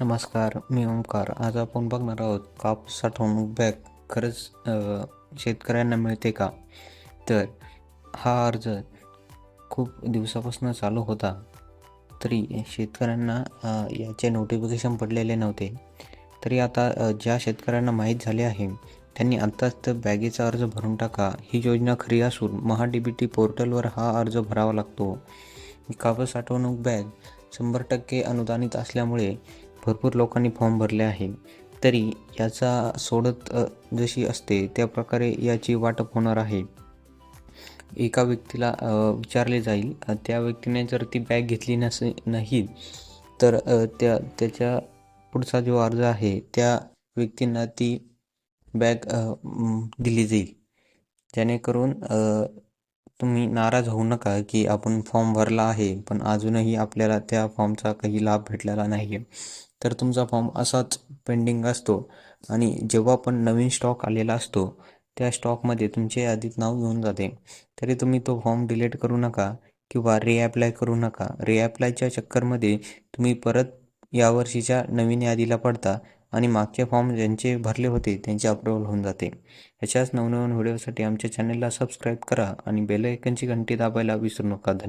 नमस्कार मी ओंकार. आज आपण बघणार आहोत कापूस साठवणूक बॅग खरंच शेतकऱ्यांना मिळते का? तर हा अर्ज खूप दिवसापासून चालू होता तरी शेतकऱ्यांना याचे नोटिफिकेशन पडलेले नव्हते. तरी आता ज्या शेतकऱ्यांना माहीत झाले आहे त्यांनी आत्ताच तर बॅगेचा अर्ज भरून टाका. ही योजना खरी असून महा डी बी टी पोर्टलवर हा अर्ज भरावा लागतो. कापूस साठवणूक बॅग शंभर टक्के अनुदानित असल्यामुळे भरपूर लोकांनी फॉर्म भरले आहे. तरी याचा सोडत जशी असते त्या प्रकारे याची वाटप होणार आहे. एका व्यक्तीला विचारले जाईल. त्या व्यक्तीने जर ती बॅग घेतली नसे नाही तर त्या त्याच्या पुढचा जो अर्ज आहे त्या व्यक्तींना ती बॅग दिली जाईल. जेणेकरून तुम्ही नाराज होऊ नका की आपण फॉर्म भरला आहे पण अजूनही आपल्याला त्या फॉर्मचा काही लाभ भेटलेला नाही आहे तर तुमचा फॉर्म असाच पेंडिंग असतो आणि जेव्हा पण नवीन स्टॉक आलेला असतो त्या स्टॉकमध्ये तुमचे यादीत नाव घेऊन जाते. तरी तुम्ही तो फॉर्म डिलीट करू नका किंवा रिॲप्लाय करू नका. रिॲप्लायच्या चक्करमध्ये तुम्ही परत यावर्षीच्या नवीन यादीला पडता आणि मागचे फॉर्म ज्यांचे भरले होते त्यांचे अप्रूव्हल होऊन जाते. ह्याच्याच नवनवीन व्हिडिओसाठी आमच्या चॅनलला सबस्क्राईब करा आणि बेल आयकनची घंटी दाबायला विसरू नका. धन्यवाद.